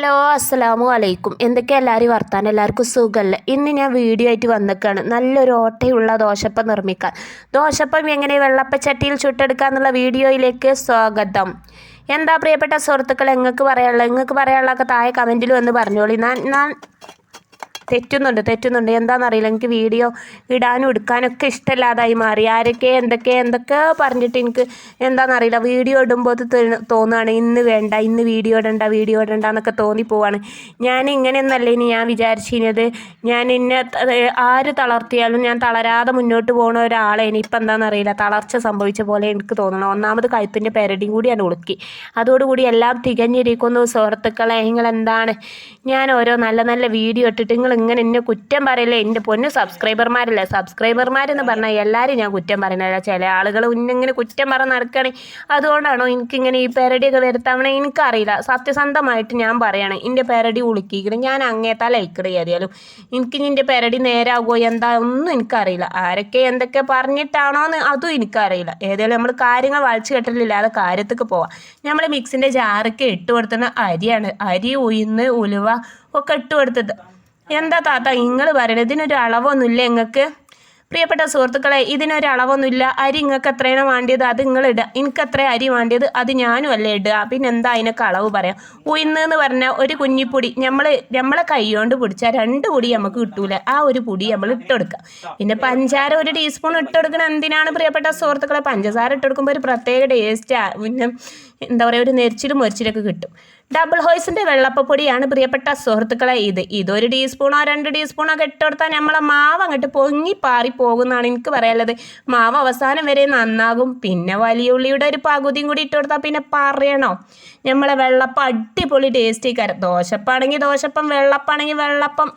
Hello അസ്സലാമു അലൈക്കും. എന്തൊക്കെ എല്ലാവരും വർത്താനം? എല്ലാവർക്കും സുഖമല്ലേ ഇന്ന് ഞാൻ വീഡിയോ ആയിട്ട് വന്നിക്കാണ്. നല്ലൊരു ഓട്ടയുള്ള ദോശപ്പം നിർമ്മിക്കാൻ. ദോശപ്പം എങ്ങനെ വെള്ളപ്പച്ചട്ടിയിൽ ചുട്ടെടുക്കുക എന്നുള്ള വീഡിയോയിലേക്ക് സ്വാഗതം. എന്താ പ്രിയപ്പെട്ട സുഹൃത്തുക്കൾ നിങ്ങൾക്ക് പറയാനുള്ളത്? നിങ്ങൾക്ക് പറയാനുള്ളതൊക്കെ താഴെ കമന്റിൽ വന്ന് പറഞ്ഞോളി. ഞാൻ ഞാൻ തെറ്റുന്നുണ്ട് തെറ്റുന്നുണ്ട്. എന്താണെന്നറിയില്ല എനിക്ക് വീഡിയോ ഇടാനും എടുക്കാനൊക്കെ ഇഷ്ടമില്ലാതായി മാറി. ആരൊക്കെ എന്തൊക്കെ എന്തൊക്കെ പറഞ്ഞിട്ട് എനിക്ക് എന്താണെന്നറിയില്ല വീഡിയോ ഇടുമ്പോൾ തോന്നുകയാണ് ഇന്ന് വേണ്ട ഇന്ന് വീഡിയോ ഇടണ്ട വീഡിയോ ഇടണ്ട എന്നൊക്കെ തോന്നിപ്പോവാണ് ഞാൻ ഇങ്ങനെയൊന്നല്ല ഇനി ഞാൻ വിചാരിച്ചിരുന്നത്. ഞാൻ ഇന്നെ ആര് തളർത്തിയാലും ഞാൻ തളരാതെ മുന്നോട്ട് പോകുന്ന ഒരാളെ ഇനിയിപ്പോൾ എന്താണെന്നറിയില്ല തളർച്ച സംഭവിച്ച പോലെ എനിക്ക് തോന്നണം. ഒന്നാമത് കഴുത്തിന്റെ പെരടിയും കൂടിയാണ് ഉളുക്കി അതോടുകൂടി എല്ലാം തികഞ്ഞിരിക്കുന്നു. സുഹൃത്തുക്കളെ നിങ്ങൾ എന്താണ് ഞാൻ ഓരോ നല്ല നല്ല വീഡിയോ ഇട്ടിട്ട് നിങ്ങൾ ഇങ്ങനെ എന്നെ കുറ്റം പറയില്ലേ? എന്റെ പൊന്ന് സബ്സ്ക്രൈബർമാരല്ലേ സബ്സ്ക്രൈബർമാരെന്ന് പറഞ്ഞാൽ എല്ലാവരും ഞാൻ കുറ്റം പറയുന്നില്ല ചില ആളുകൾ ഇന്നിങ്ങനെ കുറ്റം പറഞ്ഞ് നടക്കുകയാണെങ്കിൽ അതുകൊണ്ടാണോ എനിക്കിങ്ങനെ ഈ പെരടിയൊക്കെ വരുത്താവണേ? എനിക്കറിയില്ല. സത്യസന്ധമായിട്ട് ഞാൻ പറയണം. എന്റെ പെരടി ഉളുക്കിക്കണം. ഞാൻ അങ്ങേത്താ ലൈക്ക് ഏതായാലും. എനിക്ക് നിന്റെ പെരടി നേരാകുമോ എന്താ? ഒന്നും എനിക്കറിയില്ല. ആരൊക്കെ എന്തൊക്കെ പറഞ്ഞിട്ടാണോ എന്ന് അതും എനിക്കറിയില്ല. ഏതായാലും നമ്മൾ കാര്യങ്ങൾ വലിച്ചു കെട്ടലില്ലാതെ കാര്യത്തേക്ക് പോവാം. നമ്മൾ മിക്സിന്റെ ജാറൊക്കെ ഇട്ട് കൊടുത്തുന്ന അരിയാണ്. അരി ഉയിന്ന് ഉലുവ ഒക്കെ ഇട്ട് കൊടുത്തത് എന്താ താത്ത നിങ്ങൾ പറയണത് ഇതിനൊരു അളവൊന്നുമില്ല നിങ്ങൾക്ക് പ്രിയപ്പെട്ട സുഹൃത്തുക്കളെ ഇതിനൊരു അളവൊന്നുമില്ല. അരി നിങ്ങൾക്ക് എത്രയാണ് വേണ്ടിയത്? അത് നിങ്ങൾ ഇടുക എനിക്ക് എത്ര അരി വേണ്ടിയത്? അത് ഞാനും അല്ലേ ഇടുക. പിന്നെ എന്താ അതിനൊക്കെ അളവ് പറയാം? ഉയർന്ന് എന്ന് പറഞ്ഞാൽ ഒരു കുഞ്ഞിപ്പൊടി നമ്മൾ നമ്മളെ കൈകൊണ്ട് പിടിച്ചാൽ രണ്ട് പൊടി നമുക്ക് കിട്ടൂല. ആ ഒരു പൊടി നമ്മൾ ഇട്ടെടുക്കുക പിന്നെ പഞ്ചാര ഒരു ടീസ്പൂൺ ഇട്ടെടുക്കണം എന്തിനാണ് പ്രിയപ്പെട്ട സുഹൃത്തുക്കളെ? പഞ്ചസാര ഇട്ടെടുക്കുമ്പോൾ ഒരു പ്രത്യേക ടേസ്റ്റ് പിന്നെ എന്താ പറയുക ഒരു നെരിച്ചിലും മൊരിച്ചിലൊക്കെ കിട്ടും. ഡബിൾ ഹോയ്സിന്റെ വെള്ളപ്പൊടിയാണ് പ്രിയപ്പെട്ട സുഹൃത്തുക്കളെ ഇത്. ഇതൊരു ടീസ്പൂണോ രണ്ട് ടീസ്പൂണോ ഒക്കെ കൊടുത്താൽ നമ്മളെ മാവ് അങ്ങോട്ട് പൊങ്ങി പാറി പോകുന്നതാണ് എനിക്ക് പറയാനുള്ളത്. മാവ് അവസാനം വരെ നന്നാകും. പിന്നെ വലിയ ഉള്ളിയുടെ ഒരു പകുതിയും കൂടി ഇട്ടെടുത്താൽ പിന്നെ പറയണോ? നമ്മളെ വെള്ളപ്പം അടിപൊളി ടേസ്റ്റ് കരം. ദോശപ്പാണെങ്കിൽ ദോശപ്പം വെള്ളപ്പാണെങ്കിൽ വെള്ളപ്പം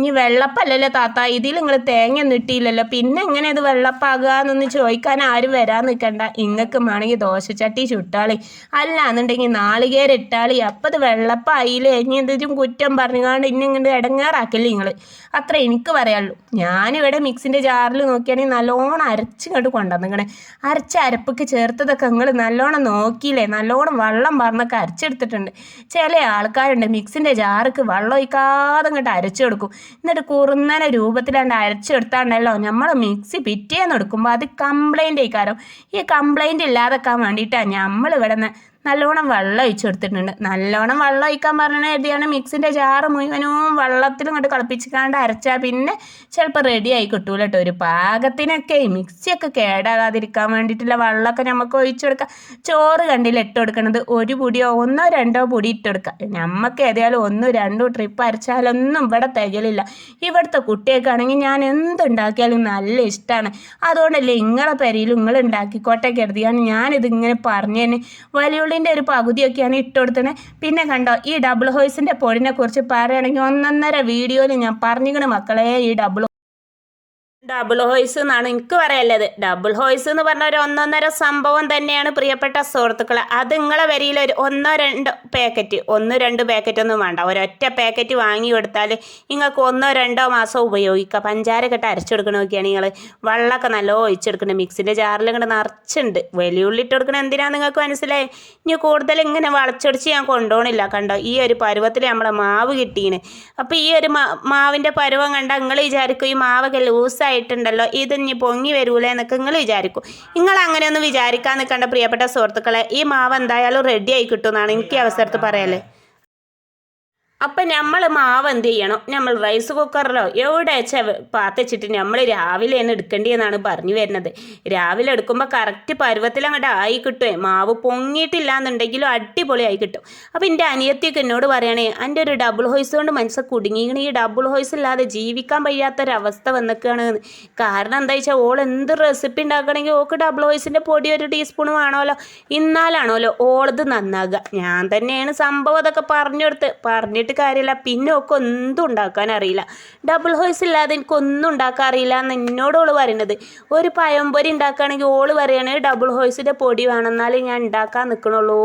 ഇനി വെള്ളപ്പല്ലല്ലേ താത്ത? ഇതിൽ നിങ്ങൾ തേങ്ങ നിട്ടിയില്ലല്ലോ. പിന്നെ എങ്ങനെ ഇത് വെള്ളപ്പാകുക എന്നൊന്ന് ചോദിക്കാൻ ആരും വരാൻ നിൽക്കണ്ട. ഇങ്ങക്ക് വേണമെങ്കിൽ ദോശച്ചട്ടി ചുട്ടാളി. അല്ല എന്നുണ്ടെങ്കിൽ നാളികേരം ഇട്ടാളി. അപ്പം ഇത് വെള്ളപ്പായില്ലേ? ഇനി എന്തെങ്കിലും കുറ്റം പറഞ്ഞുകൊണ്ട് ഇനി ഇങ്ങോട്ട് ഇടങ്ങാറാക്കില്ലേ നിങ്ങൾ അത്ര എനിക്ക് പറയാനുള്ളൂ. ഞാനിവിടെ മിക്സിന്റെ ജാറിൽ നോക്കിയാണെങ്കിൽ നല്ലോണം അരച്ചിങ്ങോട്ട് കൊണ്ടുവന്നിങ്ങനെ അരച്ച അരപ്പൊക്കെ ചേർത്തതൊക്കെ നിങ്ങൾ നല്ലോണം നോക്കിയില്ലേ? നല്ലോണം വെള്ളം പറഞ്ഞൊക്കെ അരച്ചെടുത്തിട്ടുണ്ട്. ചില ആൾക്കാരുണ്ട് മിക്സിന്റെ ജാർക്ക് വെള്ളം ഒഴിക്കാതെ ഇങ്ങോട്ട് അരച്ചു കൊടുക്കും. എന്നിട്ട് കുറുന്നന രൂപത്തിലാണ്ട് അരച്ചെടുത്താണ്ടല്ലോ നമ്മൾ മിക്സി പിറ്റേന്ന് എടുക്കുമ്പോൾ അത് കംപ്ലൈന്റ് ആയിക്കാരം. ഈ കംപ്ലൈന്റ് ഇല്ലാതെക്കാൻ വേണ്ടിയിട്ടാണ് നമ്മൾ ഇവിടെ നിന്ന് നല്ലോണം വെള്ളം ഒഴിച്ചു കൊടുത്തിട്ടുണ്ട്. നല്ലോണം വെള്ളം ഒഴിക്കാൻ പറഞ്ഞ എഴുതിയാണ് മിക്സിന്റെ ജാറ് മുഴുവനും വെള്ളത്തിൽ ഇങ്ങോട്ട് കളിപ്പിച്ചിക്കാണ്ട് അരച്ചാൽ പിന്നെ ചിലപ്പോൾ റെഡി ആയി കിട്ടൂല കേട്ടോ ഒരു പാകത്തിനൊക്കെ മിക്സിയൊക്കെ കേടാകാതിരിക്കാൻ വേണ്ടിയിട്ടുള്ള വെള്ളമൊക്കെ നമുക്ക് ഒഴിച്ചു കൊടുക്കാം. ചോറ് കണ്ടിൽ ഇട്ട് കൊടുക്കണത്? ഒരു പൊടിയോ ഒന്നോ രണ്ടോ പൊടി ഇട്ട് കൊടുക്കുക നമുക്ക് ഏതായാലും ഒന്നോ രണ്ടോ ട്രിപ്പ് അരച്ചാലൊന്നും ഇവിടെ തികലില്ല. ഇവിടുത്തെ കുട്ടികൾക്കാണെങ്കിൽ ഞാൻ എന്തുണ്ടാക്കിയാലും നല്ല ഇഷ്ടമാണ് അതുകൊണ്ടല്ലേ നിങ്ങളെ പെരയിൽ നിങ്ങൾ ഉണ്ടാക്കിക്കോട്ടെ കരുതിയാണ് ഞാനിതിങ്ങനെ പറഞ്ഞു തന്നെ വലിയുള്ളിന്റെ ഒരു പകുതിയൊക്കെയാണ് ഇട്ട് കൊടുത്തത്. പിന്നെ കണ്ടോ ഈ ഡബിൾ ഹോയ്സിന്റെ പൊടിനെ കുറിച്ച് പറയുകയാണെങ്കിൽ ഒന്നൊന്നര വീഡിയോയിൽ ഞാൻ പറഞ്ഞിക്കണ മക്കളെ ഈ ഡബിൾ ഡബിൾ ഹോയ്സ് എന്നാണ് എനിക്ക് പറയല്ലത് ഡബിൾ ഹോയ്സ് എന്ന് പറഞ്ഞ ഒരു ഒന്നൊന്നര സംഭവം തന്നെയാണ് പ്രിയപ്പെട്ട സുഹൃത്തുക്കളെ. അത് നിങ്ങളെ വരിയിൽ ഒരു ഒന്നോ രണ്ടോ പാക്കറ്റ് ഒന്ന് രണ്ട് പാക്കറ്റ് ഒന്നും വേണ്ട. ഒരൊറ്റ പാക്കറ്റ് വാങ്ങി കൊടുത്താൽ നിങ്ങൾക്ക് ഒന്നോ രണ്ടോ മാസം ഉപയോഗിക്കാം. പഞ്ചാര കെട്ട് അരച്ചെടുക്കണ നോക്കിയാണ് നിങ്ങൾ വെള്ളമൊക്കെ നല്ല ഒഴിച്ചെടുക്കണം മിക്സിന്റെ ജാറിൽ ഇങ്ങനെ നിറച്ചുണ്ട്. വലിയുള്ളി ഇട്ട് കൊടുക്കണം എന്തിനാണ് നിങ്ങൾക്ക് മനസ്സിലായി? ഇനി കൂടുതൽ ഇങ്ങനെ വളച്ചൊടിച്ച് ഞാൻ കൊണ്ടുപോകണില്ല കണ്ടോ? ഈ ഒരു പരുവത്തിൽ നമ്മളെ മാവ് കിട്ടീന്. അപ്പോൾ ഈ ഒരു മാവിന്റെ പരുവം കണ്ടാൽ നിങ്ങൾ വിചാരിക്കും ഈ മാവൊക്കെ ലൂസായിട്ടുണ്ടല്ലോ ഇത് ഇനി പൊങ്ങി വരൂലേ എന്നൊക്കെ നിങ്ങൾ വിചാരിക്കും. നിങ്ങൾ അങ്ങനെയൊന്നും വിചാരിക്കാൻ നിൽക്കേണ്ട പ്രിയപ്പെട്ട സുഹൃത്തുക്കളെ ഈ മാവ് എന്തായാലും റെഡി ആയി കിട്ടുമെന്നാണ് എനിക്ക് അവസരത്ത് പറയാല്ലേ അപ്പം നമ്മൾ മാവ് എന്ത് ചെയ്യണം? നമ്മൾ റൈസ് കുക്കറിലോ എവിടെ വെച്ചാൽ പാത്തച്ചിട്ട് നമ്മൾ രാവിലെ തന്നെ എടുക്കേണ്ടിയെന്നാണ് പറഞ്ഞു വരുന്നത്. രാവിലെ എടുക്കുമ്പോൾ കറക്റ്റ് പരുവത്തിൽ അങ്ങോട്ട് ആയി കിട്ടുമേ മാവ് പൊങ്ങിയിട്ടില്ല എന്നുണ്ടെങ്കിലും അടിപൊളിയായി കിട്ടും. അപ്പം എന്റെ അനിയത്തിയൊക്കെ എന്നോട് പറയണേ എന്റെ ഒരു ഡബിൾ ഹോയ്സ് കൊണ്ട് മനസ്സ് കുടുങ്ങിയിങ്ങനെ ഈ ഡബിൾ ഹോയ്സ് ഇല്ലാതെ ജീവിക്കാൻ വയ്യാത്തൊരവസ്ഥ വന്നിക്കുകയാണ് കാരണം എന്താ വെച്ചാൽ ഓൾ എന്ത് റെസിപ്പി ഉണ്ടാക്കണമെങ്കിൽ ഓൾക്ക് ഡബിൾ ഹോയ്സിന്റെ പൊടി ഒരു ടീസ്പൂൺ വേണമല്ലോ ഇന്നാലാണല്ലോ ഓളത് നന്നാകുക ഞാൻ തന്നെയാണ് സംഭവം അതൊക്കെ പറഞ്ഞു കൊടുത്ത്. പറഞ്ഞിട്ട് കാര്യമില്ല. പിന്നെ ഒക്കെ ഒന്നും ഉണ്ടാക്കാൻ അറിയില്ല. ഡബിൾ ഹോയ്സ് ഇല്ലാതെ എനിക്ക് ഒന്നും ഉണ്ടാക്കാൻ അറിയില്ല എന്ന് എന്നോട് ഓൾ പറയുന്നത് ഒരു പഴംപൊരി ഉണ്ടാക്കുകയാണെങ്കിൽ ഓൾ പറയണേ ഡബിൾ ഹോയ്സിന്റെ പൊടി വേണം എന്നാലേ ഞാൻ ഉണ്ടാക്കാൻ നിൽക്കണുള്ളൂ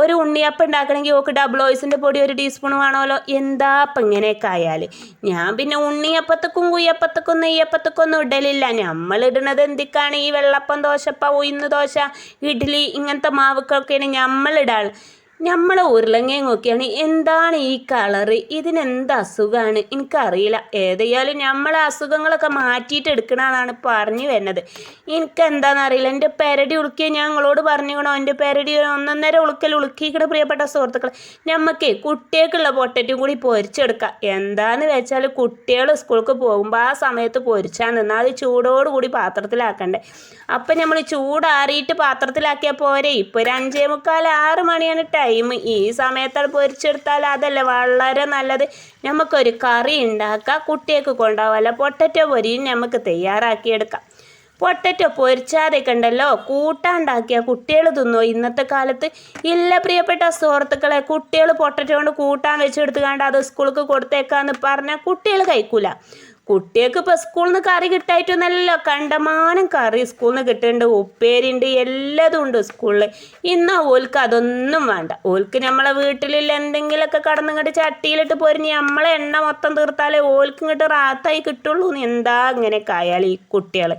ഒരു ഉണ്ണിയപ്പം ഉണ്ടാക്കണമെങ്കിൽ ഓക്ക് ഡബിൾ ഓയിസിന്റെ പൊടി ഒരു ടീസ്പൂൺ വേണമല്ലോ. എന്താ അപ്പം ഇങ്ങനെയൊക്കെ ആയാൽ ഞാൻ പിന്നെ ഉണ്ണിയപ്പത്തക്കും കുയ്യപ്പത്തക്കും നെയ്യപ്പത്തക്കും ഒന്നും ഇടലില്ല. നമ്മൾ ഇടുന്നത് എന്തിക്കാണ്? ഈ വെള്ളപ്പം ദോശപ്പം ഉഴുന്ന് ദോശ ഇഡ്ഡലി ഇങ്ങനത്തെ മാവുക്കൾക്കാണ് നമ്മൾ നമ്മളെ ഉരുളങ്ങയും നോക്കിയാണ്. എന്താണ് ഈ കളറ്? ഇതിനെന്ത് അസുഖമാണ് എനിക്കറിയില്ല. ഏതായാലും നമ്മളെ അസുഖങ്ങളൊക്കെ മാറ്റിയിട്ട് എടുക്കണമെന്നാണ് പറഞ്ഞു വരുന്നത്. എനിക്കെന്താണെന്നറിയില്ല എന്റെ പെരടി ഉളുക്കിയ ഞാൻ നിങ്ങളോട് പറഞ്ഞുകണോ എന്റെ പെരടി ഒന്നൊന്നര ഉളുക്കൽ ഉളുക്കിക്കണ പ്രിയപ്പെട്ട സുഹൃത്തുക്കൾ നമുക്ക് കുട്ടികൾക്കുള്ള പൊട്ടറ്റും കൂടി പൊരിച്ചെടുക്കാം. എന്താന്ന് വെച്ചാൽ കുട്ടികൾ സ്കൂൾക്ക് പോകുമ്പോൾ ആ സമയത്ത് പൊരിച്ചാൽ നിന്നാൽ അത് ചൂടോടുകൂടി പാത്രത്തിലാക്കണ്ടേ. അപ്പം നമ്മൾ ചൂടാറിയിട്ട് പാത്രത്തിലാക്കിയാൽ പോരെ. ഇപ്പോൾ ഒരു അഞ്ചേ മുക്കാൽ ആറ് മണിയാണ് ടൈം. ഈ സമയത്താണ് പൊരിച്ചെടുത്താൽ അതല്ലേ വളരെ നല്ലത്? നമുക്കൊരു കറി ഉണ്ടാക്കാം കുട്ടികൾക്ക് കൊണ്ടുപോകാമല്ല. പൊട്ടറ്റോ പൊരിയും നമുക്ക് തയ്യാറാക്കിയെടുക്കാം. പൊട്ടറ്റോ പൊരിച്ചാതൊക്കെ ഉണ്ടല്ലോ കൂട്ടാണ്ടാക്കിയ കുട്ടികൾ തിന്നോ? ഇന്നത്തെ കാലത്ത് ഇല്ല പ്രിയപ്പെട്ട സുഹൃത്തുക്കളെ കുട്ടികൾ പൊട്ടറ്റോ കൊണ്ട് കൂട്ടാൻ വെച്ചെടുത്തുകൊണ്ട് അത് സ്കൂൾക്ക് കൊടുത്തേക്കാന്ന് പറഞ്ഞാൽ കുട്ടികൾ കഴിക്കൂല. കുട്ടികൾക്ക് ഇപ്പോൾ സ്കൂളിൽ നിന്ന് കറി കിട്ടായിട്ടൊന്നല്ലോ കണ്ടമാനം കറി സ്കൂളിൽ നിന്ന് കിട്ടുന്നുണ്ട് ഉപ്പേരിണ്ട് എല്ലാതും ഉണ്ട് സ്കൂളിൽ ഇന്ന് ഓൽക്ക് അതൊന്നും വേണ്ട. ഓൽക്ക് നമ്മളെ വീട്ടിലുള്ള എന്തെങ്കിലുമൊക്കെ കടന്നിങ്ങോട്ട് ചട്ടിയിലിട്ട് പൊരിഞ്ഞ് നമ്മളെ എണ്ണ മൊത്തം തീർത്താലേ ഓൽക്ക് ഇങ്ങോട്ട് റാത്തായി കിട്ടുള്ളൂ എന്താ ഇങ്ങനെയൊക്കെ ആയാൽ ഈ കുട്ടികൾ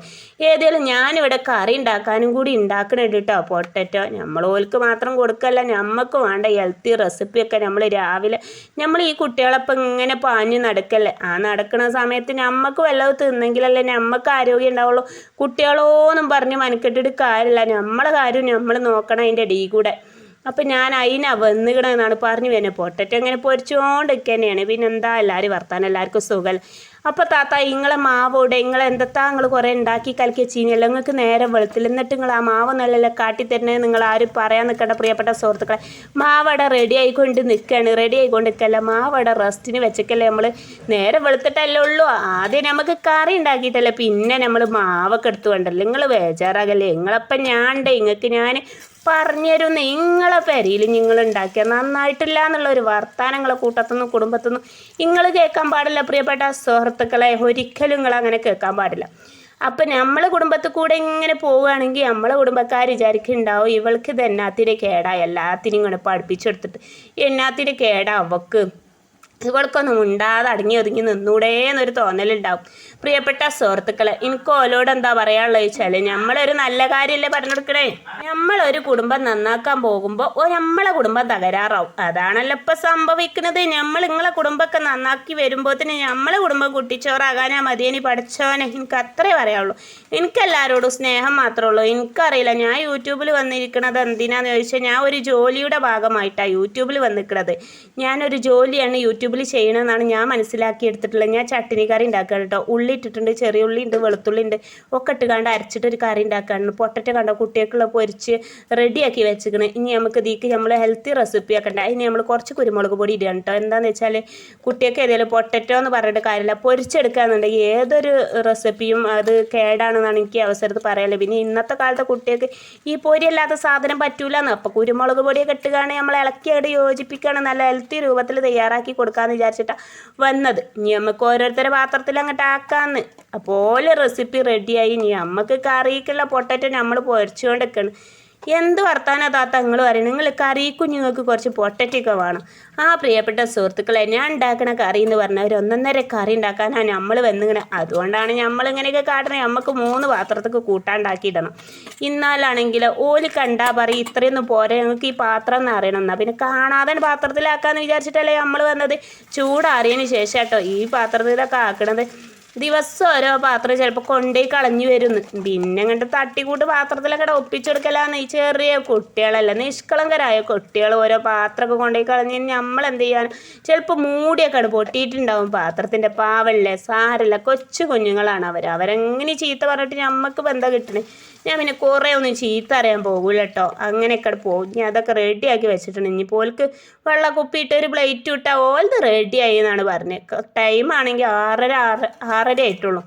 ഏതായാലും ഞാനിവിടെ കറി ഉണ്ടാക്കാനും കൂടി ഉണ്ടാക്കണുണ്ട് കേട്ടോ പൊട്ടറ്റോ. നമ്മൾ ഓൽക്ക് മാത്രം കൊടുക്കല്ല. നമുക്ക് വേണ്ട ഹെൽത്തി റെസിപ്പിയൊക്കെ നമ്മൾ രാവിലെ നമ്മൾ ഈ കുട്ടികളപ്പം ഇങ്ങനെ പാഞ്ഞു നടക്കല്ലേ? ആ നടക്കുന്ന സമയത്ത് നമുക്ക് വല്ലതും തിന്നെങ്കിലല്ലേ നമ്മക്ക് ആരോഗ്യം ഉണ്ടാവുള്ളൂ. കുട്ടികളോന്നും പറഞ്ഞ് മനക്കെട്ടിട്ട് കാര്യമില്ല. നമ്മളെ കാര്യം നമ്മൾ നോക്കണം അതിന്റെ ഇടയിൽ കൂടെ. അപ്പം ഞാൻ അതിനാ വന്നുകിടന്നാണ് പറഞ്ഞു വരുന്നത് പൊട്ടറ്റ് ഇങ്ങനെ പൊരിച്ചുകൊണ്ടിരിക്കുക തന്നെയാണ് പിന്നെ എന്താ എല്ലാവരും വർത്താനം? എല്ലാവർക്കും സുഖം അപ്പോൾ താത്ത ഇങ്ങളെ മാവോടെ ഇങ്ങളെ എന്തെത്താ നിങ്ങൾ കുറേ ഉണ്ടാക്കി കലക്കി വെച്ചിനല്ലോ നിങ്ങൾക്ക് നേരെ വെളുത്തിൽ എന്നിട്ട് നിങ്ങൾ ആ മാവ് നല്ല കാട്ടി തരണ നിങ്ങൾ ആരും പറയാൻ നിൽക്കേണ്ട പ്രിയപ്പെട്ട സുഹൃത്തുക്കളെ. മാവടെ റെഡി ആയിക്കൊണ്ട് നിൽക്കുകയാണ് റെഡി ആയിക്കൊണ്ട് നിൽക്കല്ല മാവടെ റെസ്റ്റിന് വെച്ചേക്കല്ലേ നമ്മൾ നേരെ വെളുത്തിട്ടല്ലേ ഉള്ളൂ. ആദ്യം നമുക്ക് കറി ഉണ്ടാക്കിയിട്ടല്ലേ പിന്നെ നമ്മൾ മാവൊക്കെ എടുത്തു കണ്ടല്ലോ നിങ്ങൾ ബേജാറാകല്ലേ? നിങ്ങളപ്പം ഞാൻ ഞാണ്ട് നിങ്ങൾക്ക് ഞാൻ പറഞ്ഞു തരും നിങ്ങളെ പെരയിൽ നിങ്ങൾ ഉണ്ടാക്കിയ നന്നായിട്ടില്ല എന്നുള്ള ഒരു വർത്താനങ്ങളെ കൂട്ടത്തുനിന്ന് കുടുംബത്തുനിന്ന് നിങ്ങൾ കേൾക്കാൻ പാടില്ല പ്രിയപ്പെട്ട സുഹൃത്തുക്കളെ. ഒരിക്കലും നിങ്ങൾ അങ്ങനെ കേൾക്കാൻ പാടില്ല. അപ്പം നമ്മളെ കുടുംബത്തിൽ കൂടെ ഇങ്ങനെ പോവുകയാണെങ്കിൽ നമ്മളെ കുടുംബക്കാർ വിചാരിക്കുന്നുണ്ടാവും ഇവൾക്ക് ഇത് എന്നാത്തിന്റെ കേടാ. എല്ലാത്തിനും ഇങ്ങനെ പഠിപ്പിച്ചെടുത്തിട്ട് എന്നാത്തിന്റെ കേടാ അവക്ക്. ഇവൾക്കൊന്നും ഉണ്ടാതെ അടങ്ങി ഒതുങ്ങി നിന്നൂടെ എന്നൊരു തോന്നലുണ്ടാവും. പ്രിയപ്പെട്ട സുഹൃത്തുക്കളെ എനിക്ക് ഓലോട് എന്താ പറയാനുള്ളത് വെച്ചാൽ നമ്മളൊരു നല്ല കാര്യമല്ലേ പറഞ്ഞെടുക്കണേ? നമ്മളൊരു കുടുംബം നന്നാക്കാൻ പോകുമ്പോൾ നമ്മളെ കുടുംബം തകരാറാവും. അതാണല്ലോ ഇപ്പം സംഭവിക്കുന്നത്. നമ്മൾ നിങ്ങളെ കുടുംബമൊക്കെ നന്നാക്കി വരുമ്പോഴത്തേന് നമ്മളെ കുടുംബം കുട്ടിച്ചോറാകാനാ മതിയെനി പഠിച്ചോനെ എനിക്ക് അത്രേ പറയാവുള്ളൂ എനിക്കെല്ലാവരോടും സ്നേഹം മാത്രമേ ഉള്ളൂ. എനിക്കറിയില്ല ഞാൻ യൂട്യൂബിൽ വന്നിരിക്കുന്നത് എന്തിനാന്ന് ചോദിച്ചാൽ ഞാൻ ഒരു ജോലിയുടെ ഭാഗമായിട്ടാണ് യൂട്യൂബിൽ വന്നിരിക്കുന്നത് ഞാനൊരു ജോലിയാണ് യൂട്യൂബിൽ ചെയ്യണമെന്നാണ് ഞാൻ മനസ്സിലാക്കി എടുത്തിട്ടുള്ളത് ഞാൻ ചട്ടിനി കറി ഉണ്ടാക്കുക കേട്ടോ. ഉള്ളി ഇട്ടിട്ടുണ്ട് ചെറിയ ഉള്ളി ഉണ്ട് വെളുത്തുള്ളി ഉണ്ട് ഒക്കെ ഇട്ട് കണ്ട് അരച്ചിട്ട് ഒരു കറി ഉണ്ടാക്കുകയാണ് പൊട്ടറ്റ കണ്ടോ? കുട്ടികൾക്കുള്ള പൊരിച്ച് റെഡിയാക്കി വെച്ചിരിക്കണം. ഇനി നമുക്ക് ഇതിക്ക് നമ്മൾ ഹെൽത്തി റെസിപ്പി ആക്കണ്ട. ഇനി നമ്മൾ കുറച്ച് കുരുമുളക് പൊടി ഇടുകയാണ് കേട്ടോ. എന്താണെന്ന് വെച്ചാൽ കുട്ടികൾക്ക് ഏതെങ്കിലും പൊട്ടറ്റോ എന്ന് പറഞ്ഞിട്ട് കാര്യമില്ല. പൊരിച്ചെടുക്കുകയെന്നുണ്ടെങ്കിൽ ഏതൊരു റെസിപ്പിയും അത് കേടാണെന്നാണ് എനിക്ക് അവസരത്ത് പറയാനുള്ളത്. പിന്നെ ഇന്നത്തെ കാലത്തെ കുട്ടികൾക്ക് ഈ പൊരിയല്ലാത്ത സാധനം പറ്റൂലെന്ന്. അപ്പോൾ കുരുമുളക് പൊടിയൊക്കെ ഇട്ടുകയാണെങ്കിൽ നമ്മൾ ഇളക്കിയായിട്ട് യോജിപ്പിക്കുകയാണ്. നല്ല ഹെൽത്തി രൂപത്തിൽ തയ്യാറാക്കി കൊടുക്കാമെന്ന് വിചാരിച്ചിട്ടാണ് വന്നത്. ഇനി നമുക്ക് ഓരോരുത്തരുടെ പാത്രത്തിൽ അങ്ങോട്ട് ആക്കാമെന്ന് അപ്പോൾ റെസിപ്പി റെഡിയായി ഇനി നമുക്ക് കറിക്കുള്ള പൊട്ടറ്റോ നമ്മൾ പൊരിച്ചുകൊണ്ടിരിക്കണം എന്ത് വർത്താനാ താത്ത നിങ്ങൾ പറയുന്നത് നിങ്ങൾ കറി കുഞ്ഞുങ്ങൾക്ക് കുറച്ച് പൊട്ടറ്റൊക്കെ വേണം. ആ പ്രിയപ്പെട്ട സുഹൃത്തുക്കളെ ഞാൻ ഉണ്ടാക്കണ കറി എന്ന് പറഞ്ഞാൽ ഒരു ഒന്നൊന്നര കറി ഉണ്ടാക്കാനാണ് നമ്മൾ വന്നിങ്ങനെ. അതുകൊണ്ടാണ് നമ്മൾ ഇങ്ങനെയൊക്കെ കാട്ടണേ. നമുക്ക് മൂന്ന് പാത്രത്തൊക്കെ കൂട്ടാണ്ടാക്കിയിടണം. ഇന്നാലാണെങ്കിൽ ഓൽ കണ്ടാ പറയും ഇത്രയൊന്നും പോരെ ഞങ്ങൾക്ക് ഈ പാത്രം എന്ന് അറിയണം എന്നാൽ പിന്നെ കാണാതെ പാത്രത്തിലാക്കാന്ന് വിചാരിച്ചിട്ടല്ലേ നമ്മൾ വന്നത്. ചൂടാറിയതിന് ശേഷം കേട്ടോ ഈ പാത്രത്തിലൊക്കെ ആക്കണത്. ദിവസം ഓരോ പാത്രം ചിലപ്പോൾ കൊണ്ടേ കളഞ്ഞു വരുന്നു. പിന്നെ അങ്ങോട്ട് തട്ടിക്കൂട്ട് പാത്രത്തിലൊക്കെ ഒപ്പിച്ചെടുക്കലാന്ന്. ഈ ചെറിയ കുട്ടികളല്ല നിഷ്കളങ്കരായ കുട്ടികൾ ഓരോ പാത്രമൊക്കെ കൊണ്ടേ കളഞ്ഞ് നമ്മൾ എന്ത് ചെയ്യാൻ ചിലപ്പോൾ മൂടിയൊക്കെ ആണ് പൊട്ടിയിട്ടുണ്ടാവും. പാത്രത്തിന്റെ പാവല്ലേ സാരല്ല കൊച്ചു കുഞ്ഞുങ്ങളാണ് അവർ അവരെങ്ങനെ ചീത്ത പറഞ്ഞിട്ട് നമുക്ക് ബന്ധം കിട്ടണേ? ഞാൻ പിന്നെ കുറേ ഒന്നും ചീത്ത അറിയാൻ പോകില്ല കേട്ടോ അങ്ങനെയൊക്കെ പോകും ഞാൻ അതൊക്കെ റെഡിയാക്കി വെച്ചിട്ടുണ്ട്. ഇനി പോൽക്ക് വെള്ളം കുപ്പിയിട്ട് ഒരു പ്ലേറ്റ് ഇട്ടാൽ ഓൽത് ആയി എന്നാണ് പറഞ്ഞത് ടൈം ആണെങ്കിൽ ആറര ആറ് ആറര ആയിട്ടുള്ളൂ.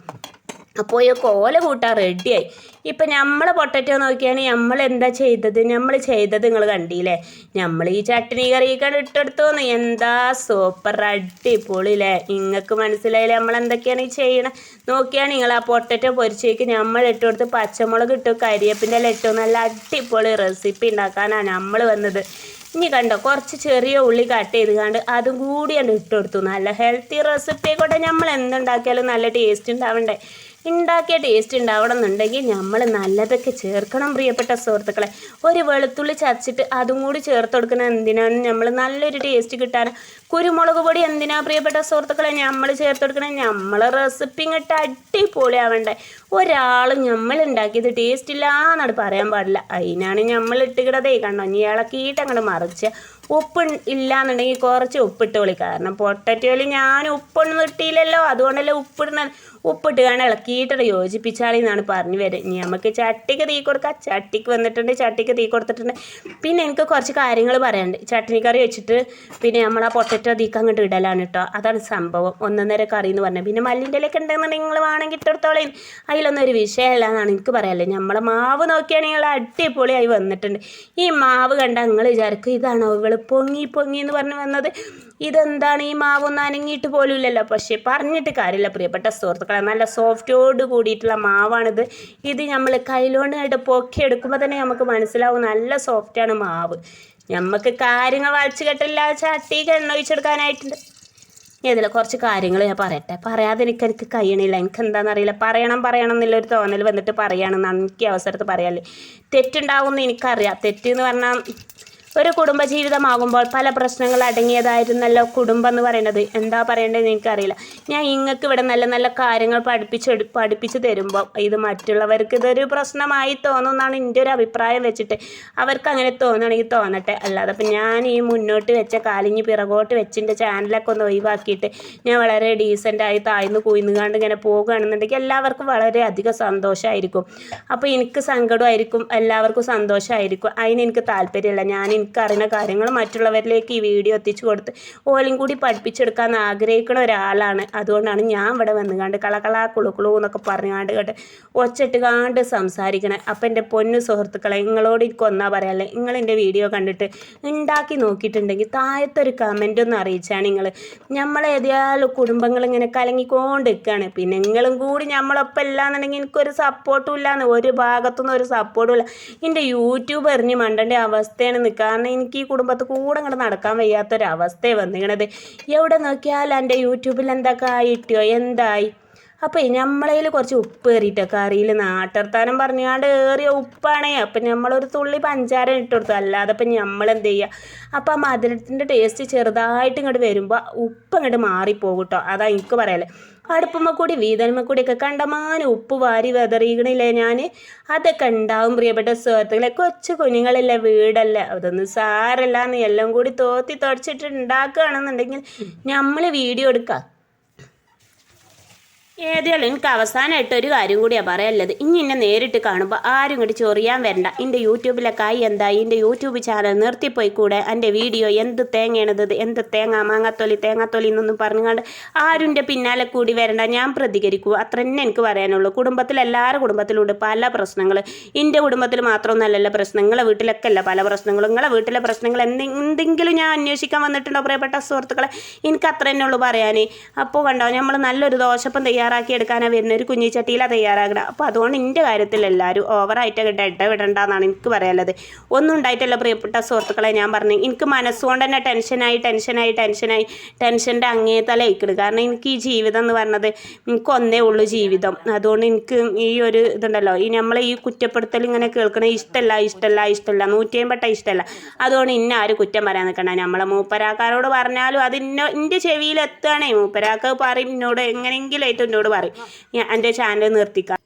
അപ്പോൾ ഈ കോല കൂട്ടാൻ റെഡിയായി ഇപ്പം നമ്മൾ പൊട്ടറ്റോ നോക്കിയാണ് നമ്മൾ എന്താ ചെയ്തത്? നമ്മൾ ചെയ്തത് നിങ്ങൾ കണ്ടില്ലേ? നമ്മൾ ഈ ചട്ടിനി കറിയൊക്കെ ഇട്ടെടുത്തോന്ന്. എന്താ സൂപ്പർ അടിപൊളിയില്ലേ? നിങ്ങൾക്ക് മനസ്സിലായില്ലേ നമ്മൾ എന്തൊക്കെയാണ് ഈ ചെയ്യണത് നോക്കിയാണ് നിങ്ങൾ ആ പൊട്ടറ്റോ പൊരിച്ചേക്ക് നമ്മൾ ഇട്ടുകൊടുത്ത് പച്ചമുളക് ഇട്ടു കരിയപ്പിന്റെ ഇട്ടു. നല്ല അടിപൊളി റെസിപ്പി ഉണ്ടാക്കാനാണ് നമ്മൾ വന്നത്. ഇനി കണ്ടോ കുറച്ച് ചെറിയ ഉള്ളി കട്ട് ചെയ്ത് കണ്ട് അതും കൂടിയാണ് ഇട്ട് കൊടുത്തു. നല്ല ഹെൽത്തി റെസിപ്പി കൂടെ നമ്മൾ എന്തുണ്ടാക്കിയാലും നല്ല ടേസ്റ്റ് ഉണ്ടാവണ്ടേ? ഉണ്ടാക്കിയ ടേസ്റ്റ് ഉണ്ടാവണം എന്നുണ്ടെങ്കിൽ നമ്മൾ നല്ലതൊക്കെ ചേർക്കണം പ്രിയപ്പെട്ട സുഹൃത്തുക്കളെ. ഒരു വെളുത്തുള്ളി ചതച്ചിട്ട് അതും കൂടി ചേർത്ത് കൊടുക്കുന്നത് എന്തിനാണ്? നമ്മൾ നല്ലൊരു ടേസ്റ്റ് കിട്ടാൻ. കുരുമുളക് പൊടി എന്തിനാ പ്രിയപ്പെട്ട സുഹൃത്തുക്കളെ? നമ്മൾ ചേർത്ത് കൊടുക്കണേ നമ്മൾ റെസിപ്പി ഇങ്ങോട്ട് അടിപൊളിയാവണ്ടേ. ഒരാൾ നമ്മൾ ഉണ്ടാക്കിയത് ടേസ്റ്റ് ഇല്ലാന്നാണ് പറയാൻ പാടില്ല. അതിനാണ് നമ്മൾ ഇട്ടുകിടതേ കണ്ടോ? ഇനി ഇളക്കിയിട്ട് അങ്ങോട്ട് മറിച്ച്. ഉപ്പ് ഇല്ലാന്നുണ്ടെങ്കിൽ കുറച്ച് ഉപ്പിട്ട് വിളി. കാരണം പൊട്ടറ്റോയിൽ ഞാൻ ഉപ്പൊന്നും ഇട്ടില്ലല്ലോ. അതുകൊണ്ടല്ലേ ഉപ്പിടണ ഉപ്പിട്ട് കാണാൻ ഇളക്കിയിട്ട് യോജിപ്പിച്ചാളി എന്നാണ് പറഞ്ഞു വരെ ഇനി നമുക്ക് ചട്ടിക്ക് തീ കൊടുക്കാം. ചട്ടിക്ക് വന്നിട്ടുണ്ട് ചട്ടിക്ക് തീ കൊടുത്തിട്ടുണ്ട്. പിന്നെ എനിക്ക് കുറച്ച് കാര്യങ്ങൾ പറയാനുണ്ട്. ചട്ടിനി കറി വെച്ചിട്ട് പിന്നെ നമ്മൾ ആ പൊട്ടറ്റോ തീക്ക് അങ്ങോട്ട് ഇടലാണ് കേട്ടോ. അതാണ് സംഭവം. ഒന്നൊന്നര കറി എന്ന് പറഞ്ഞത്. പിന്നെ മല്ലിന്റെ ഇലയൊക്കെ ഉണ്ടെന്നുണ്ടെങ്കിൽ നിങ്ങൾ വേണമെങ്കിൽ ഇട്ടെടുത്തോളേ. അതിലൊന്നും ഒരു വിഷയമല്ല എന്നാണ് എനിക്ക് പറയാനുള്ളത്. നമ്മളെ മാവ് നോക്കിയാണെങ്കിൽ അടിപൊളിയായി വന്നിട്ടുണ്ട്. ഈ മാവ് കണ്ട നിങ്ങൾ വിചാരിക്കും ഇതാണോ ഇവൾ പൊങ്ങി പൊങ്ങി എന്ന് പറഞ്ഞ് വന്നത്? ഇതെന്താണ്? ഈ മാവൊന്നും അനങ്ങിയിട്ട് പോലും ഇല്ലല്ലോ പക്ഷേ പറഞ്ഞിട്ട് കാര്യമില്ല പ്രിയപ്പെട്ട സുഹൃത്തുക്കളെ. നല്ല സോഫ്റ്റോട് കൂടിയിട്ടുള്ള മാവാണിത്. ഇത് നമ്മൾ കയ്യിലോണ്ട് പൊക്കി എടുക്കുമ്പോൾ തന്നെ നമുക്ക് മനസ്സിലാവും നല്ല സോഫ്റ്റാണ് മാവ്. നമുക്ക് കാര്യങ്ങൾ വലിച്ചു കെട്ടില്ല ചട്ടിക്ക് എണ്ണ ഒഴിച്ചെടുക്കാനായിട്ടുണ്ട്. ഇതിൽ കുറച്ച് കാര്യങ്ങൾ ഞാൻ പറയട്ടെ. പറയാതെ എനിക്ക് എനിക്ക് കഴിയണില്ല. എനിക്ക് എന്താണെന്നറിയില്ല പറയണം പറയണം എന്നുള്ളൊരു തോന്നൽ വന്നിട്ട് പറയുകയാണെന്നാണ് എനിക്ക് അവസരത്ത് പറയാല്ലേ തെറ്റുണ്ടാവുമെന്ന് എനിക്കറിയാം. തെറ്റെന്ന് പറഞ്ഞാൽ ഒരു കുടുംബജീവിതമാകുമ്പോൾ പല പ്രശ്നങ്ങൾ അടങ്ങിയതായിരുന്നല്ലോ കുടുംബം എന്ന് പറയുന്നത്. എന്താ പറയേണ്ടതെന്ന് എനിക്കറിയില്ല. ഞാൻ ഇങ്ങക്ക് ഇവിടെ നല്ല നല്ല കാര്യങ്ങൾ പഠിപ്പിച്ച് പഠിപ്പിച്ചു തരുമ്പോൾ ഇത് മറ്റുള്ളവർക്ക് ഇതൊരു പ്രശ്നമായി തോന്നുമെന്നാണ് എന്റെ ഒരു അഭിപ്രായം വെച്ചിട്ട്. അവർക്ക് അങ്ങനെ തോന്നുകയാണെങ്കിൽ തോന്നട്ടെ. അല്ലാതെ അപ്പം ഞാൻ ഈ മുന്നോട്ട് വെച്ച കാലിഞ്ഞ് പിറകോട്ട് വെച്ചിന്റെ ചാനലൊക്കെ ഒന്ന് ഒഴിവാക്കിയിട്ട് ഞാൻ വളരെ ഡീസന്റായി താഴ്ന്നു കുയിന്നുകാണ്ട് ഇങ്ങനെ പോകുകയാണെന്നുണ്ടെങ്കിൽ എല്ലാവർക്കും വളരെ അധികം സന്തോഷമായിരിക്കും അപ്പോൾ എനിക്ക് സങ്കടമായിരിക്കും. എല്ലാവർക്കും സന്തോഷമായിരിക്കും. അതിന് എനിക്ക് താല്പര്യമില്ല. ഞാൻ എനിക്കറിയുന്ന കാര്യങ്ങൾ മറ്റുള്ളവരിലേക്ക് ഈ വീഡിയോ എത്തിച്ചു കൊടുത്ത് ഓലും കൂടി പഠിപ്പിച്ചെടുക്കാൻ ആഗ്രഹിക്കുന്ന ഒരാളാണ്. അതുകൊണ്ടാണ് ഞാൻ ഇവിടെ വന്നുകാണ്ട് കളകളാ കുളുക്കുളു എന്നൊക്കെ പറഞ്ഞുകാണ്ട് കേട്ട് ഒച്ചിട്ട് കാണ്ട് സംസാരിക്കണേ. അപ്പം എന്റെ പൊന്നു സുഹൃത്തുക്കളെ നിങ്ങളോട് എനിക്ക് ഒന്നാ പറയാല്ലേ നിങ്ങൾ എന്റെ വീഡിയോ കണ്ടിട്ട് ഉണ്ടാക്കി നോക്കിയിട്ടുണ്ടെങ്കിൽ താഴത്തൊരു കമന്റ് ഒന്ന് അറിയിച്ചാണ് നിങ്ങൾ നമ്മളേതായാലും കുടുംബങ്ങൾ ഇങ്ങനെ കലങ്ങിക്കൊണ്ട് നിൽക്കുകയാണ് പിന്നെ നിങ്ങളും കൂടി നമ്മളൊപ്പം ഇല്ലാന്നുണ്ടെങ്കിൽ എനിക്കൊരു സപ്പോർട്ടും ഇല്ലാന്ന്. ഒരു ഭാഗത്തുനിന്ന് ഒരു സപ്പോർട്ടും ഇല്ല. എന്റെ യൂട്യൂബ് എറിഞ്ഞ് മണ്ടേണ്ട അവസ്ഥയാണ് നിൽക്കുക കാരണം എനിക്ക് ഈ കുടുംബത്ത് കൂടെ അങ്ങോട്ട് നടക്കാൻ വയ്യാത്തൊരവസ്ഥ വന്നിങ്ങണത് എവിടെ നോക്കിയാൽ എന്റെ യൂട്യൂബിൽ എന്തൊക്കെ ആയിട്ടോ എന്തായി? അപ്പോൾ നമ്മളതിൽ കുറച്ച് ഉപ്പ് കയറിയിട്ട് കറിയിൽ നാട്ടിർത്താനം പറഞ്ഞാണ്ട് ഏറിയ ഉപ്പാണേ. അപ്പം നമ്മളൊരു തുള്ളി പഞ്ചാര ഇട്ട് കൊടുത്തു. അല്ലാതെ ഇപ്പം നമ്മൾ എന്ത് ചെയ്യുക അപ്പം ആ മധുരത്തിന്റെ ടേസ്റ്റ് ചെറുതായിട്ട് ഇങ്ങോട്ട് വരുമ്പോൾ ഉപ്പ് അങ്ങോട്ട് മാറിപ്പോകും കേട്ടോ അതാ എനിക്ക് പറയാല്ലേ അടുപ്പമ്മ കൂടി വീതന്മ കൂടിയൊക്കെ കണ്ടമാനം ഉപ്പ് വാരി വെതറിയണില്ലേ ഞാൻ അതൊക്കെ ഉണ്ടാവും പ്രിയപ്പെട്ട സുഹൃത്തുക്കളെ. കൊച്ചു കുഞ്ഞുങ്ങളില്ലേ വീടല്ലേ. അതൊന്നും സാരല്ല എല്ലാം കൂടി തോത്തി തുടച്ചിട്ട് ഉണ്ടാക്കുകയാണെന്നുണ്ടെങ്കിൽ നമ്മൾ വീഡിയോ എടുക്കാം. ഏതായാലും എനിക്ക് അവസാനമായിട്ട് ഒരു കാര്യം കൂടിയാണ് പറയാനുള്ളത്. ഇനി എന്നെ നേരിട്ട് കാണുമ്പോൾ ആരും ഇങ്ങോട്ട് ചൊറിയാൻ വരണ്ട. എന്റെ യൂട്യൂബിലെ കായ് എന്തായി? എന്റെ യൂട്യൂബ് ചാനൽ നിർത്തിപ്പോയി കൂടെ എന്റെ വീഡിയോ എന്ത് തേങ്ങയാണിത്? എന്ത് തേങ്ങ? മാങ്ങാത്തൊലി തേങ്ങാത്തൊലി എന്നൊന്നും പറഞ്ഞുകൊണ്ട് ആരും എന്റെ പിന്നാലെ കൂടി വരണ്ട. ഞാൻ പ്രതികരിക്കൂ. അത്ര തന്നെ എനിക്ക് പറയാനുള്ളൂ. കുടുംബത്തിൽ എല്ലാവരുടെ കുടുംബത്തിലുണ്ട് പല പ്രശ്നങ്ങൾ എന്റെ കുടുംബത്തിൽ മാത്രം പ്രശ്നം. നിങ്ങളെ വീട്ടിലൊക്കെ അല്ല പല പ്രശ്നങ്ങളും. നിങ്ങളെ വീട്ടിലെ പ്രശ്നങ്ങൾ എന്തെങ്കിലും ഞാൻ അന്വേഷിക്കാൻ വന്നിട്ടുണ്ടോ പ്രിയപ്പെട്ട സുഹൃത്തുക്കളെ? എനിക്ക് അത്ര തന്നെ ഉള്ളൂ പറയാൻ അപ്പോൾ കണ്ടോ നമ്മൾ നല്ലൊരു ദോശപ്പം തയ്യാറാക്കി എടുക്കാനാണ് വരുന്ന. ഒരു കുഞ്ഞിച്ചട്ടിയിലാണ് തയ്യാറാക്കണം അപ്പോൾ അതുകൊണ്ട് എന്റെ കാര്യത്തിൽ എല്ലാവരും ഓവറായിട്ട് ഇട ഇടപെടണ്ടെന്നാണ് എനിക്ക് പറയാനുള്ളത്. ഒന്നും ഉണ്ടായിട്ടല്ല പ്രിയപ്പെട്ട സുഹൃത്തുക്കളെ ഞാൻ പറഞ്ഞു എനിക്ക് മനസ്സുകൊണ്ട് തന്നെ ടെൻഷനായി ടെൻഷനായി ടെൻഷനായി ടെൻഷന്റെ അങ്ങേ തല അയക്കണം കാരണം എനിക്ക് ഈ ജീവിതം എന്ന് പറഞ്ഞത് എനിക്ക് ഒന്നേ ഉള്ളൂ ജീവിതം. അതുകൊണ്ട് എനിക്ക് ഈ ഒരു ഇതുണ്ടല്ലോ ഈ നമ്മളെ ഈ കുറ്റപ്പെടുത്തൽ ഇങ്ങനെ കേൾക്കണേ ഇഷ്ടമല്ല ഇഷ്ടമല്ല ഇഷ്ടമല്ല നൂറ്റി അമ്പട്ട ഇഷ്ടമല്ല അതുകൊണ്ട് ഇന്ന ആരും കുറ്റം പറയാൻ നിൽക്കണ്ട. നമ്മളെ മൂപ്പരാക്കാരോട് പറഞ്ഞാലും അത് ഇന്ന എന്റെ ചെവിയിൽ എത്തുകയാണേ. മൂപ്പരാക്ക് പറയും എന്നോട് എങ്ങനെയെങ്കിലും ആയിട്ട് എന്നോട് പറയും. എന്റെ ചാനൽ നിർത്തിക്കാം.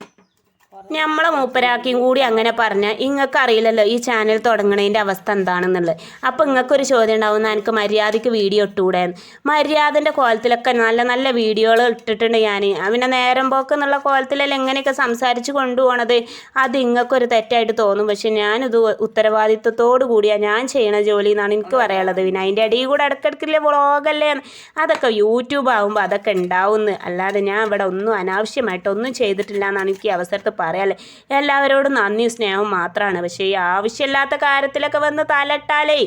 നമ്മളെ മൂപ്പരാക്കിയും കൂടി അങ്ങനെ പറഞ്ഞാൽ ഇങ്ങൾക്ക് അറിയില്ലല്ലോ ഈ ചാനൽ തുടങ്ങണതിന്റെ അവസ്ഥ എന്താണെന്നുള്ളത്. അപ്പോൾ ഇങ്ങൾക്കൊരു ചോദ്യം ഉണ്ടാവും എനിക്ക് മര്യാദയ്ക്ക് വീഡിയോ ഇട്ടുകൂടെ മര്യാദന്റെ കോലത്തിലൊക്കെ നല്ല നല്ല വീഡിയോകൾ ഇട്ടിട്ടുണ്ട് ഞാൻ പിന്നെ നേരം പോക്ക് എന്നുള്ള കോലത്തിലല്ല എങ്ങനെയൊക്കെ സംസാരിച്ച് കൊണ്ടുപോകണത് അത് ഇങ്ങൾക്കൊരു തെറ്റായിട്ട് തോന്നും. പക്ഷെ ഞാനിത് ഉത്തരവാദിത്വത്തോടു കൂടിയാണ് ഞാൻ ചെയ്യണ ജോലി എന്നാണ് എനിക്ക് പറയാനുള്ളത്. പിന്നെ അതിന്റെ ഇടയിൽ കൂടെ ഇടക്കിടക്കില്ല വ്ളോഗല്ലേ അതൊക്കെ യൂട്യൂബ് ആകുമ്പോൾ അതൊക്കെ ഉണ്ടാവുമെന്ന് അല്ലാതെ ഞാൻ ഇവിടെ ഒന്നും അനാവശ്യമായിട്ട് ഒന്നും ചെയ്തിട്ടില്ല എന്നാണ് എനിക്ക് അവസരത്ത് അവസരത്ത് പറയുന്നത് പറയാല്ലേ എല്ലാവരോടും നന്ദിയും സ്നേഹവും മാത്രമാണ്. പക്ഷേ ഈ ആവശ്യമില്ലാത്ത കാര്യത്തിലൊക്കെ വന്ന് തലട്ടാലേ.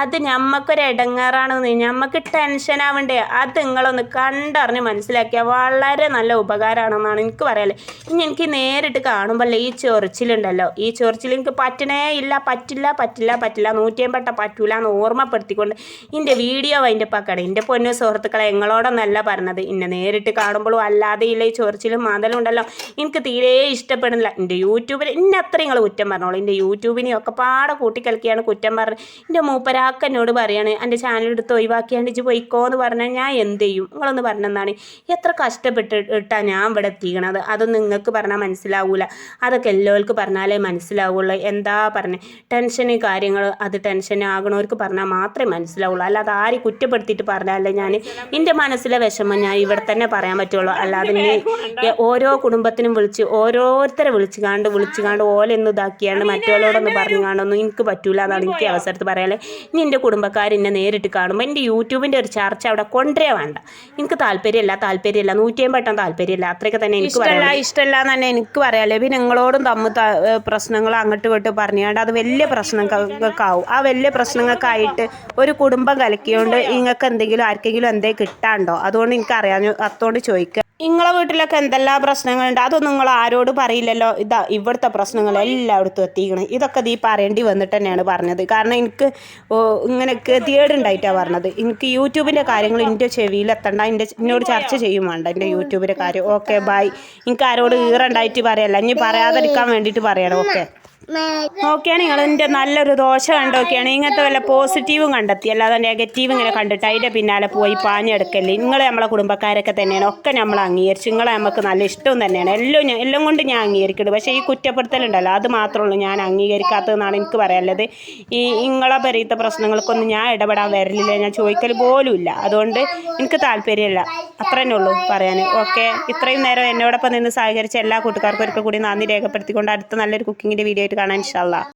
അത് ഞമ്മക്കൊരു ഇടങ്ങാറാണെന്ന് ഞമ്മക്ക് ടെൻഷൻ ആവണ്ടേ അത് നിങ്ങളൊന്ന് കണ്ടറിഞ്ഞ് മനസ്സിലാക്കിയാൽ വളരെ നല്ല ഉപകാരമാണെന്നാണ് എനിക്ക് പറയാല്ലേ. ഇനി എനിക്ക് നേരിട്ട് കാണുമ്പോൾ ഈ ചൊറിച്ചിലുണ്ടല്ലോ. ഈ ചൊറിച്ചിൽ എനിക്ക് പറ്റണേ ഇല്ല പറ്റില്ല പറ്റില്ല പറ്റില്ല. നൂറ്റിയമ്പട്ട പറ്റൂല എന്ന് ഓർമ്മപ്പെടുത്തിക്കൊണ്ട് എന്റെ വീഡിയോ അതിന്റെ പക്കട. എന്റെ പൊന്നു സുഹൃത്തുക്കളെ നിങ്ങളോടൊന്നല്ല പറഞ്ഞത്. എന്നെ നേരിട്ട് കാണുമ്പോഴും അല്ലാതെ ഇല്ല ഈ ചൊറിച്ചിലും മാതലും ഉണ്ടല്ലോ. എനിക്ക് തീരെ ഇഷ്ടപ്പെടുന്നില്ല. എന്റെ യൂട്യൂബിൽ എന്നെ അത്ര നിങ്ങൾ കുറ്റം പറഞ്ഞോളൂ. എന്റെ യൂട്യൂബിനെയൊക്കെ പാടെ കൂട്ടിക്കലക്കിയാണ് കുറ്റം പറഞ്ഞത്. എന്റെ മൂപ്പരാക്ക് എന്നോട് പറയാണ് എന്റെ ചാനൽ എടുത്ത് ഒഴിവാക്കിയാണ്ട് ഇജ്ജ് പോയിക്കോ എന്ന് പറഞ്ഞാൽ ഞാൻ എന്ത് ചെയ്യും? നിങ്ങളൊന്ന് പറഞ്ഞെന്നാണ് എത്ര കഷ്ടപ്പെട്ടിട്ടാണ് ഞാൻ ഇവിടെ എത്തിക്കണത്? അത് നിങ്ങൾക്ക് പറഞ്ഞാൽ മനസ്സിലാവൂല. അതൊക്കെ എല്ലാവർക്കും പറഞ്ഞാലേ മനസ്സിലാവുള്ളൂ. എന്താ പറഞ്ഞത് ടെൻഷൻ കാര്യങ്ങൾ അത് ടെൻഷൻ ആകണവർക്ക് പറഞ്ഞാൽ മാത്രമേ മനസ്സിലാവുള്ളൂ. അല്ലാതെ ആരും കുറ്റപ്പെടുത്തിയിട്ട് പറഞ്ഞാലേ ഞാൻ എന്റെ മനസ്സിലെ വിഷമം ഞാൻ ഇവിടെ തന്നെ പറയാൻ പറ്റുള്ളൂ. അല്ലാതെ ഓരോ കുടുംബത്തിനും വിളിച്ച് ഓരോരുത്തരെ വിളിച്ച് കാണ്ട് വിളിച്ച് കാണ്ട് ഓലെന്ന് ഇതാക്കിയാണ്ട് മറ്റുള്ളവരോടൊന്ന് പറഞ്ഞു കാണൊന്നും എനിക്ക് പറ്റൂല എന്നാണ് എനിക്ക് അവസരത്ത് പറയാല്ലേ കുടുംബക്കാർ എന്നെ നേരിട്ട് കാണുമ്പോൾ എന്റെ യൂട്യൂബിന്റെ ഒരു ചർച്ച അവിടെ കൊണ്ടേ വേണ്ട. എനിക്ക് താല്പര്യമില്ല താല്പര്യമില്ല നൂറ്റി പെട്ടെന്ന് താല്പര്യമില്ല. അത്രയൊക്കെ തന്നെ എനിക്ക് ഇഷ്ടമല്ല ഇഷ്ടമല്ല എന്ന് തന്നെ എനിക്ക് പറയാല്ലേ പിന്നെ നിങ്ങളോടും തമ്മിൽ പ്രശ്നങ്ങൾ അങ്ങോട്ട് ഇങ്ങോട്ട് പറഞ്ഞുകൊണ്ട് അത് വലിയ പ്രശ്നങ്ങൾക്കാവും. ആ വലിയ പ്രശ്നങ്ങൾക്കായിട്ട് ഒരു കുടുംബം കലക്കിയോണ്ട് നിങ്ങൾക്ക് എന്തെങ്കിലും ആർക്കെങ്കിലും എന്തേ കിട്ടാണ്ടോ? അതുകൊണ്ട് എനിക്ക് അറിയാൻ അതുകൊണ്ട് ചോദിക്കുക നിങ്ങളെ വീട്ടിലൊക്കെ എന്തെല്ലാം പ്രശ്നങ്ങളുണ്ട്? അതൊന്നും നിങ്ങൾ ആരോട് പറയില്ലല്ലോ. ഇതാ ഇവിടുത്തെ പ്രശ്നങ്ങൾ എല്ലായിടത്തും എത്തിക്കണം. ഇതൊക്കെ നീ പറയേണ്ടി വന്നിട്ട് തന്നെയാണ് പറഞ്ഞത്. കാരണം എനിക്ക് ഇങ്ങനെയൊക്കെ ഇങ്ങനെ ഗതികേടുണ്ടായിട്ടാണ് പറഞ്ഞത്. എനിക്ക് യൂട്യൂബിന്റെ കാര്യങ്ങൾ എന്റെ ചെവിയിൽ എത്തണ്ട. എന്റെ എന്നോട് ചർച്ച ചെയ്യും വേണ്ട എന്റെ യൂട്യൂബിന്റെ കാര്യം. Okay bye. എനിക്ക് ആരോട് ഈറുണ്ടായിട്ട് പറയല്ല. ഇനി പറയാതിരിക്കാൻ വേണ്ടിയിട്ട് പറയണം. ഓക്കെ. നോക്കിയാണ് നിങ്ങൾ എന്റെ നല്ലൊരു ദോശ കണ്ടൊക്കെയാണ്. ഇങ്ങനത്തെ വല്ല പോസിറ്റീവും കണ്ടെത്തി. അല്ലാതെ നെഗറ്റീവ് ഇങ്ങനെ കണ്ടിട്ട് അതിന്റെ പിന്നാലെ പോയി പാഞ്ഞെടുക്കല്ലേ. നിങ്ങൾ നമ്മളെ കുടുംബക്കാരൊക്കെ തന്നെയാണ്. ഒക്കെ നമ്മൾ അംഗീകരിച്ചു നിങ്ങളെ നമുക്ക് നല്ല ഇഷ്ടവും തന്നെയാണ്. എല്ലാം ഞാൻ എല്ലാം കൊണ്ട് ഞാൻ അംഗീകരിക്കുന്നുണ്ട് പക്ഷേ ഈ കുറ്റപ്പെടുത്തലുണ്ടല്ലോ. അത് മാത്രമേ ഞാൻ അംഗീകരിക്കാത്തതെന്നാണ് എനിക്ക് പറയാനുള്ളത്. ഈ നിങ്ങളെ പരീത്ത പ്രശ്നങ്ങൾക്കൊന്നും ഞാൻ ഇടപെടാൻ വരലില്ല. ഞാൻ ചോദിക്കൽ പോലും ഇല്ല. അതുകൊണ്ട് എനിക്ക് താല്പര്യമില്ല. അത്ര തന്നെ ഉള്ളൂ പറയാൻ ഓക്കെ. ഇത്രയും നേരം എന്നോടൊപ്പം നിന്ന് സഹകരിച്ച എല്ലാ കൂട്ടുകാർക്കും ഒരിക്കൽ കൂടി നന്ദി രേഖപ്പെടുത്തിക്കൊണ്ട് അടുത്ത നല്ലൊരു കുക്കിങ്ങിന്റെ വീഡിയോ ആയിട്ട് കാണാൻ ഇൻഷാല്ലാ